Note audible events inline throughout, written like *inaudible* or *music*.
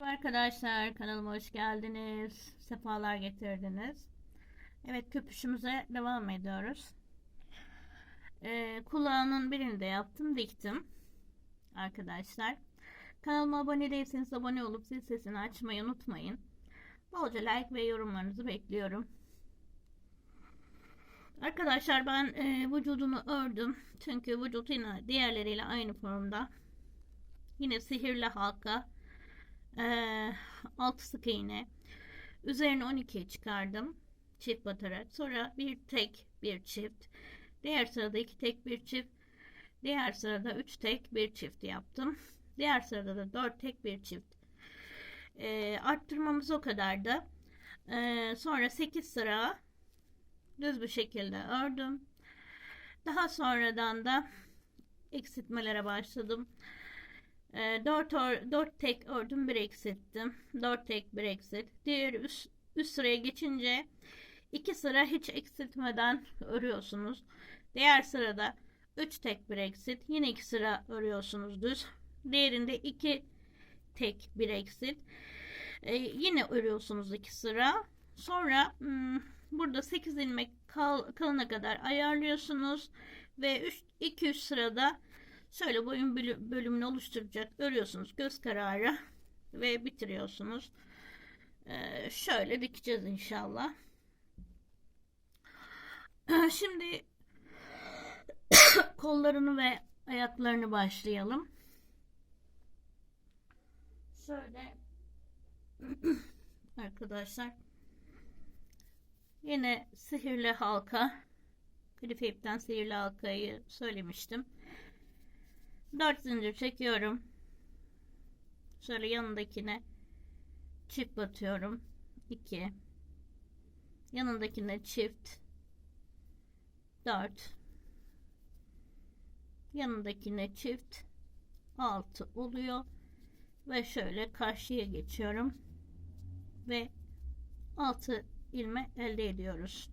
Arkadaşlar kanalıma hoş geldiniz. Sefalar getirdiniz. Evet köpüşümüze devam ediyoruz. Ee, kulağının birini de yaptım diktim. Arkadaşlar. Kanalıma abone değilseniz abone olup zil sesini açmayı unutmayın. Bolca like ve yorumlarınızı bekliyorum. Arkadaşlar ben e, vücudunu ördüm. Çünkü vücut yine diğerleriyle aynı formda. Yine sihirli halka ee, 6 sık iğne. Üzerine 12 çıkardım. Çift batarak. Sonra bir tek bir çift. Diğer sırada iki tek bir çift. Diğer sırada 3 tek bir çift yaptım. Diğer sırada da 4 tek bir çift. Ee, arttırmamız o kadardı. Ee, sonra 8 sıra düz bir şekilde ördüm. Daha sonradan da eksiltmelere başladım. 4, or, 4 tek ördüm bir eksilttim. 4 tek bir eksilt. Diğer üst, üst sıraya geçince 2 sıra hiç eksiltmeden örüyorsunuz. Diğer sırada 3 tek bir eksilt. Yine 2 sıra örüyorsunuz düz. Diğerinde 2 tek bir eksilt. Ee, yine örüyorsunuz 2 sıra. Sonra hmm, burada 8 ilmek kal, kalana kadar ayarlıyorsunuz. Ve 2-3 sırada Şöyle boyun bölümünü oluşturacak örüyorsunuz göz kararı ve bitiriyorsunuz. Ee, şöyle dikeceğiz inşallah. *clears throat* Şimdi *clears throat* kollarını ve ayaklarını başlayalım. Şöyle *clears throat* arkadaşlar yine sihirli halka Grifip'ten sihirli halkayı söylemiştim. 4 zincir çekiyorum. Şöyle yanındakine çift batıyorum. 2 yanındakine çift 4 yanındakine çift 6 oluyor ve şöyle karşıya geçiyorum ve 6 ilme elde ediyoruz.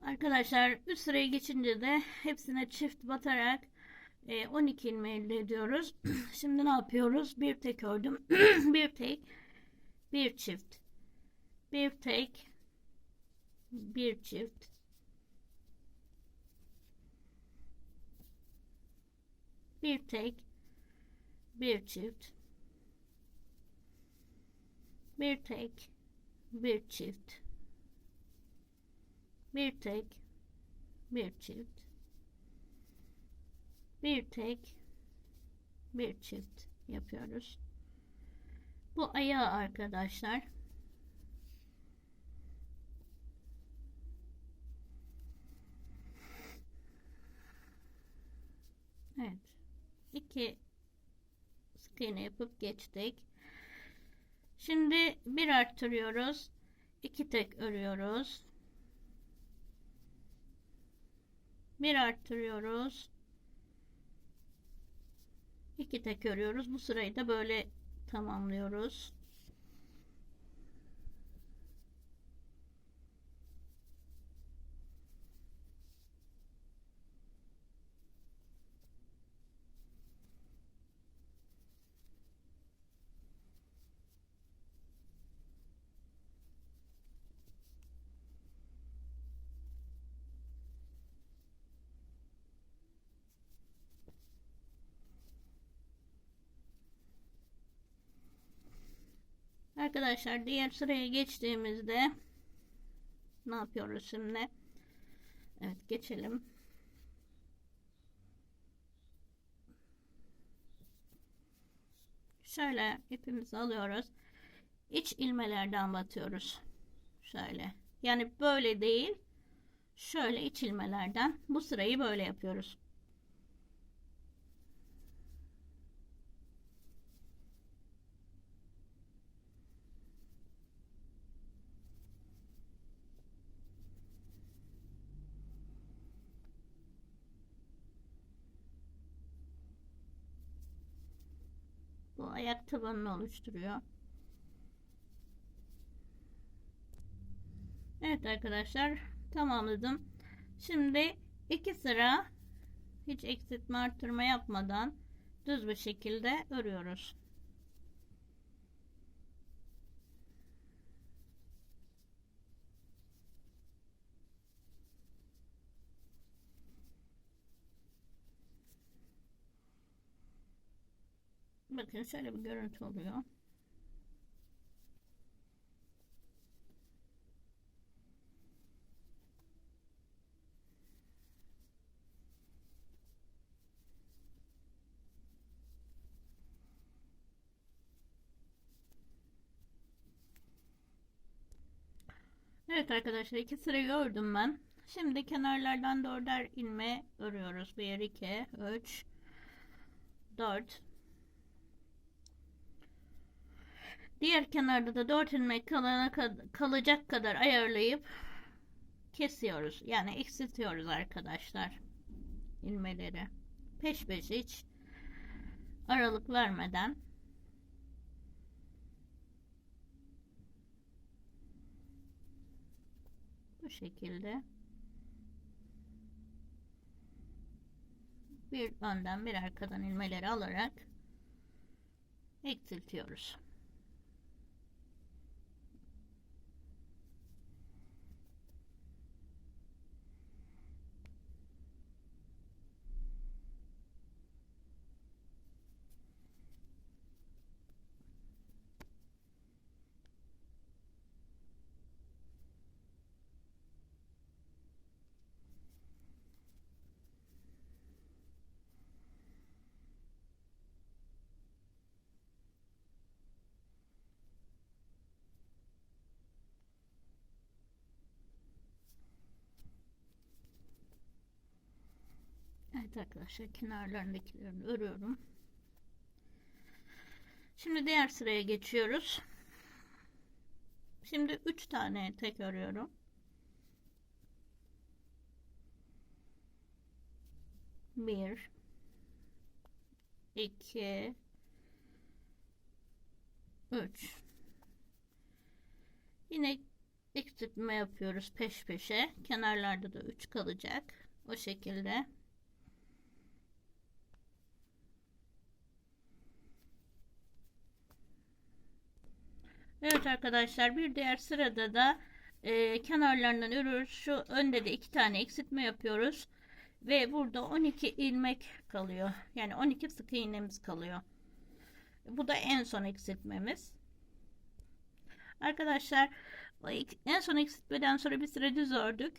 Arkadaşlar üst sıraya geçince de hepsine çift batarak 12 e, ilme elde ediyoruz. *clears throat* Şimdi ne yapıyoruz? Bir tek ördüm. *clears throat* bir tek, bir çift. Bir tek, bir çift. Bir tek, bir çift. Bir tek, bir çift. Bir tek, bir çift bir tek bir çift yapıyoruz. Bu ayağı arkadaşlar. Evet. iki sık iğne yapıp geçtik. Şimdi bir arttırıyoruz. iki tek örüyoruz. Bir arttırıyoruz. 2 tek örüyoruz. Bu sırayı da böyle tamamlıyoruz. Arkadaşlar diğer sıraya geçtiğimizde ne yapıyoruz şimdi? Evet geçelim. Şöyle ipimizi alıyoruz. İç ilmelerden batıyoruz. Şöyle. Yani böyle değil. Şöyle iç ilmelerden bu sırayı böyle yapıyoruz. Bu ayak tabanını oluşturuyor. Evet arkadaşlar tamamladım. Şimdi iki sıra hiç eksiltme arttırma yapmadan düz bir şekilde örüyoruz. Bakın şöyle bir görüntü oluyor. Evet arkadaşlar iki sırayı ördüm ben. Şimdi kenarlardan dörder ilme örüyoruz. 1, 2, 3, 4. Diğer kenarda da 4 ilmek kalana kalacak kadar ayarlayıp kesiyoruz. Yani eksiltiyoruz arkadaşlar ilmeleri. Peş peşe hiç aralık vermeden bu şekilde bir önden bir arkadan ilmeleri alarak eksiltiyoruz. Evet arkadaşlar kenarlarındakilerini örüyorum. Şimdi diğer sıraya geçiyoruz. Şimdi 3 tane tek örüyorum. Bir, iki, üç. Yine eksiltme yapıyoruz peş peşe. Kenarlarda da 3 kalacak. O şekilde. Evet arkadaşlar bir diğer sırada da e, kenarlarından örüyoruz. Şu önde de iki tane eksiltme yapıyoruz. Ve burada 12 ilmek kalıyor. Yani 12 sık iğnemiz kalıyor. Bu da en son eksiltmemiz. Arkadaşlar en son eksiltmeden sonra bir sıra düz ördük.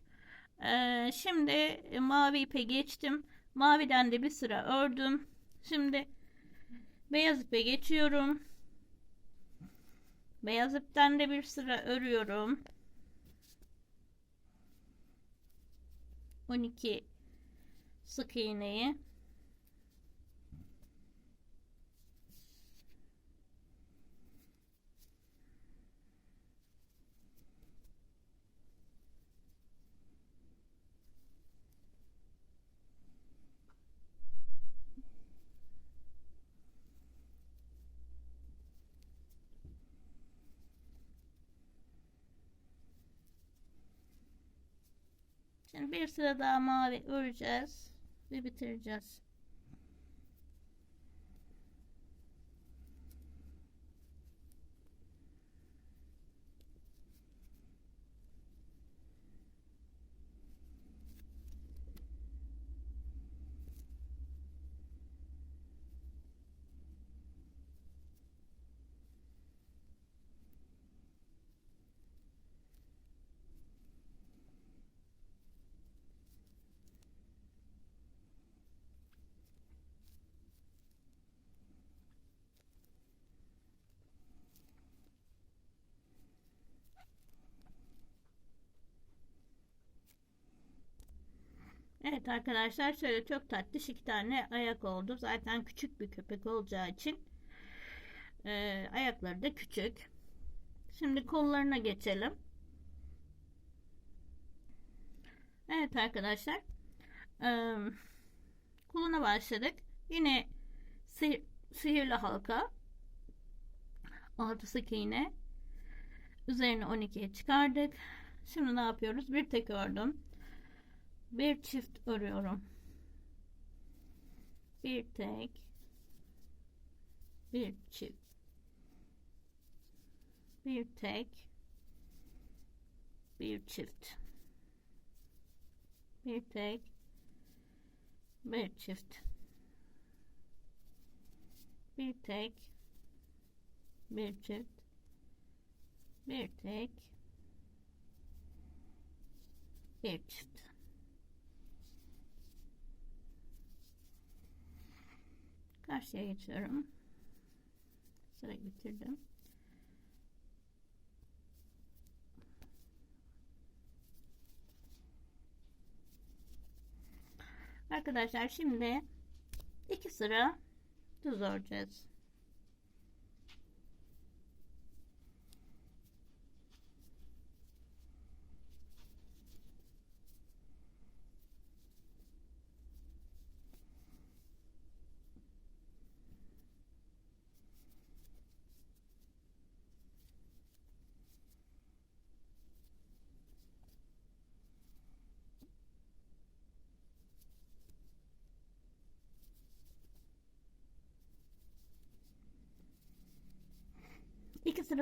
Ee, şimdi mavi ipe geçtim. Maviden de bir sıra ördüm. Şimdi beyaz ipe geçiyorum. Beyaz ipten de bir sıra örüyorum. 12 sık iğneyi Şimdi bir sıra daha mavi öreceğiz ve bitireceğiz. Evet arkadaşlar şöyle çok tatlış iki tane ayak oldu. Zaten küçük bir köpek olacağı için e, ayakları da küçük. Şimdi kollarına geçelim. Evet arkadaşlar e, koluna başladık. Yine sihir, sihirli halka 6 sık iğne üzerine 12'ye çıkardık. Şimdi ne yapıyoruz? Bir tek ördüm bir çift örüyorum. Bir tek. Bir çift. Bir tek. Bir çift. Bir tek. Bir çift. Bir tek. Bir çift. Bir tek. Bir çift karşıya geçiyorum sıra bitirdim Arkadaşlar şimdi iki sıra düz öreceğiz.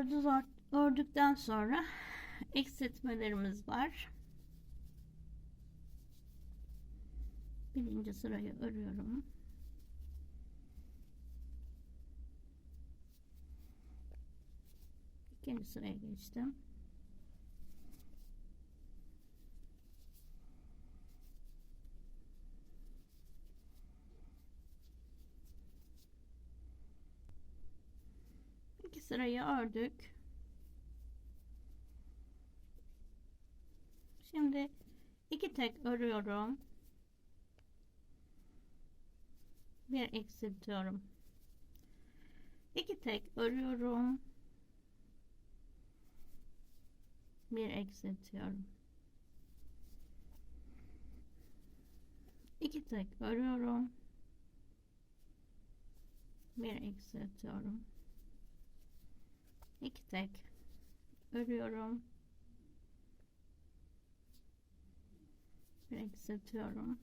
Düz ördükten sonra eksiltmelerimiz var. Birinci sırayı örüyorum. İkinci sıraya geçtim. İki sırayı ördük. Şimdi iki tek örüyorum. Bir eksiltiyorum. İki tek örüyorum. Bir eksiltiyorum. İki tek örüyorum. Bir eksiltiyorum. 2 tek örüyorum. Bir eksiltiyorum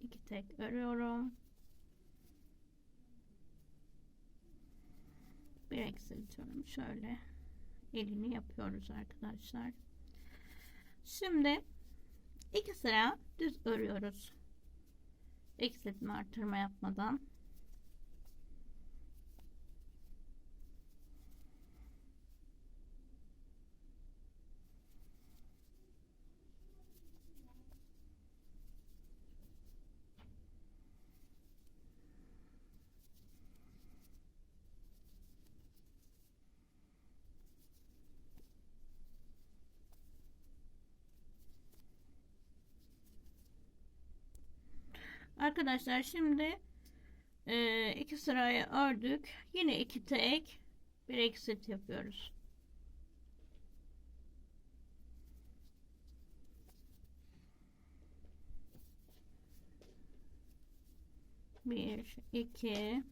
2 tek örüyorum. Bir eksiltiyorum şöyle elini yapıyoruz arkadaşlar. Şimdi iki sıra düz örüyoruz. Eksiltme artırma yapmadan Arkadaşlar şimdi e, iki sırayı ördük. Yine iki tek bir eksit yapıyoruz. Bir, iki,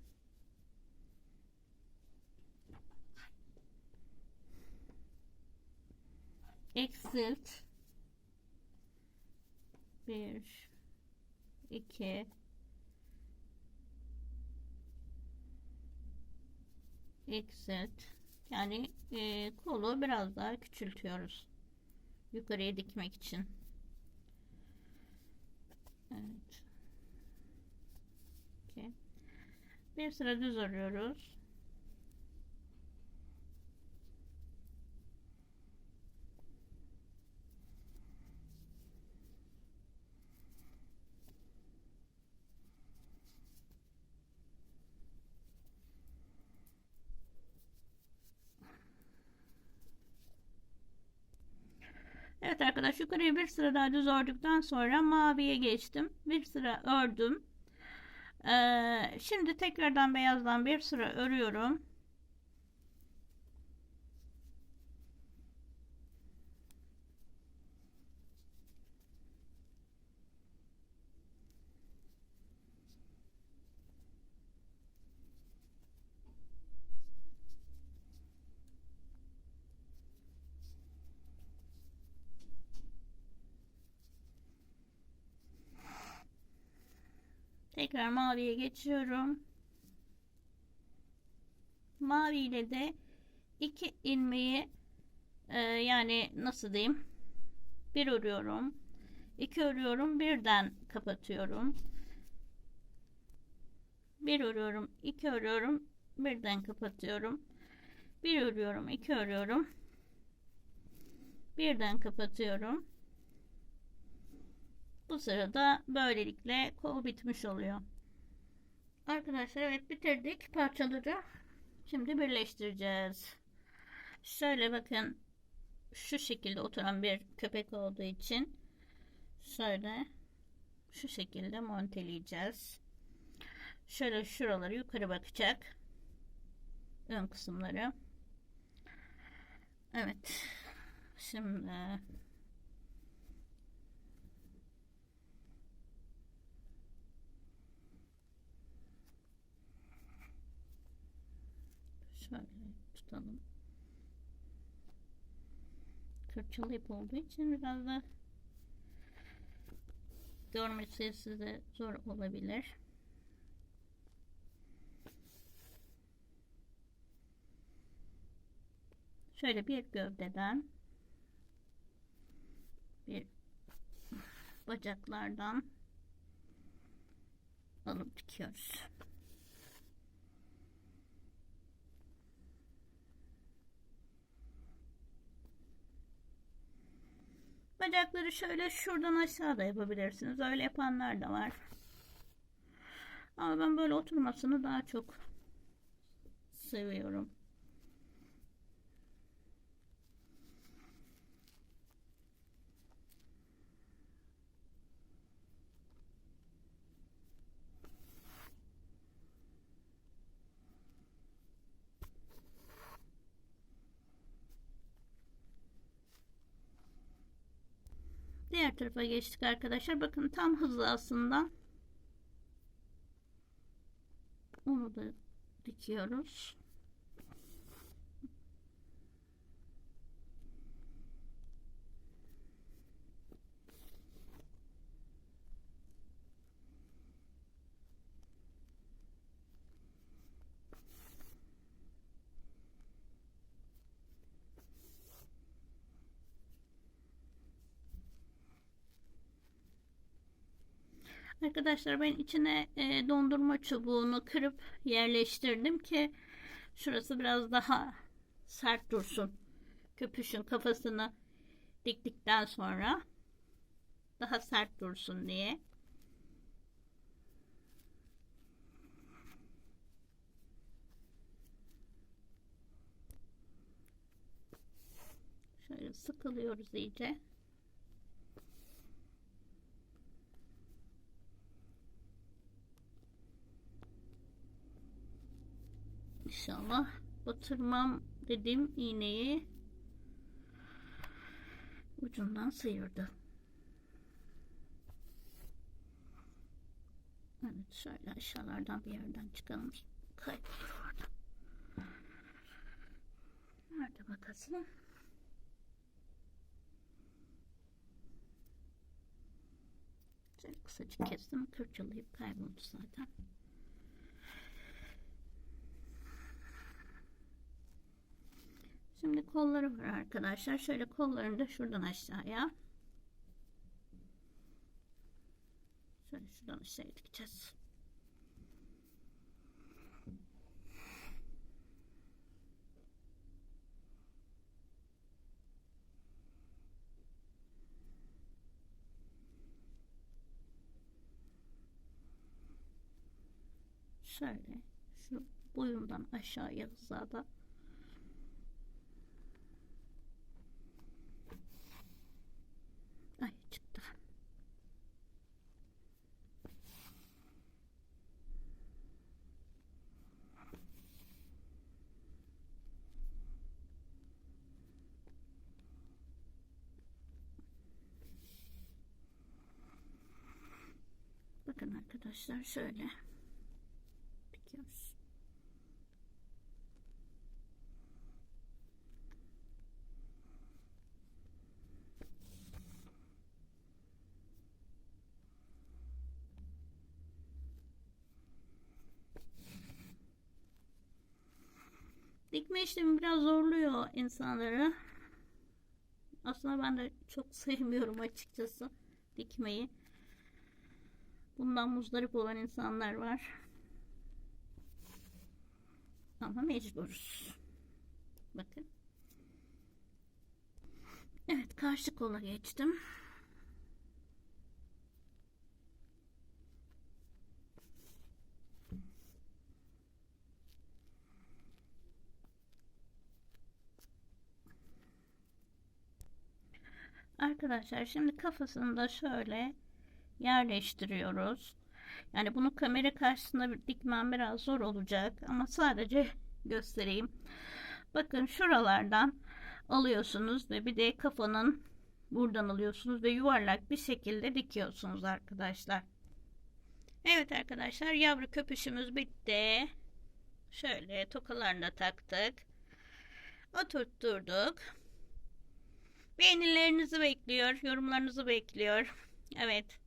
eksilt, bir, 2 eksilt yani e, kolu biraz daha küçültüyoruz. Yukarıya dikmek için. Evet. Okay. bir sıra düz örüyoruz Evet arkadaş yukarıya bir sıra daha düz ördükten sonra maviye geçtim. Bir sıra ördüm. Ee, şimdi tekrardan beyazdan bir sıra örüyorum. Tekrar maviye geçiyorum. Mavi ile de iki ilmeği e, yani nasıl diyeyim bir örüyorum iki örüyorum birden kapatıyorum Bir örüyorum, iki örüyorum, birden kapatıyorum. Bir örüyorum, iki örüyorum. Birden kapatıyorum. Bu sırada böylelikle kol bitmiş oluyor. Arkadaşlar evet bitirdik parçaları. Şimdi birleştireceğiz. Şöyle bakın şu şekilde oturan bir köpek olduğu için şöyle şu şekilde monteleyeceğiz. Şöyle şuraları yukarı bakacak. Ön kısımları. Evet. Şimdi şöyle tutalım. Kırçılı ip olduğu için biraz da görmesi size zor olabilir. Şöyle bir gövdeden bir bacaklardan alıp dikiyoruz. Bacakları şöyle şuradan aşağıda yapabilirsiniz. Öyle yapanlar da var. Ama ben böyle oturmasını daha çok seviyorum. Diğer tarafa geçtik arkadaşlar. Bakın tam hızlı Onu da dikiyoruz. Arkadaşlar ben içine e, dondurma çubuğunu kırıp yerleştirdim ki şurası biraz daha sert dursun. Köpüşün kafasını diktikten sonra daha sert dursun diye. Şöyle sıkılıyoruz iyice. İnşallah batırmam dedim iğneyi ucundan sıyırdı. Evet şöyle aşağılardan bir yerden çıkalım. Kaybolur orada. Nerede? Şöyle kısacık kestim. Kırçalayıp kayboldu zaten. Şimdi kolları var arkadaşlar. Şöyle kollarını da şuradan aşağıya. Şöyle şuradan aşağıya dikeceğiz. Şöyle şu boyundan aşağıya hızada Ay Bakın arkadaşlar şöyle dikiyoruz. Dikme işlemi biraz zorluyor insanları. Aslında ben de çok *laughs* sevmiyorum açıkçası dikmeyi. Bundan muzdarip olan insanlar var. Ama mecburuz. Bakın. Evet karşı kola geçtim. Arkadaşlar şimdi kafasını da şöyle yerleştiriyoruz. Yani bunu kamera karşısında dikmem biraz zor olacak ama sadece göstereyim. Bakın şuralardan alıyorsunuz ve bir de kafanın buradan alıyorsunuz ve yuvarlak bir şekilde dikiyorsunuz arkadaşlar. Evet arkadaşlar yavru köpüşümüz bitti. Şöyle tokalarını da taktık. Oturtturduk. Beğenilerinizi bekliyor, yorumlarınızı bekliyor. Evet.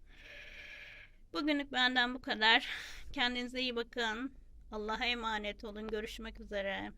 Bugünlük benden bu kadar. Kendinize iyi bakın. Allah'a emanet olun. Görüşmek üzere.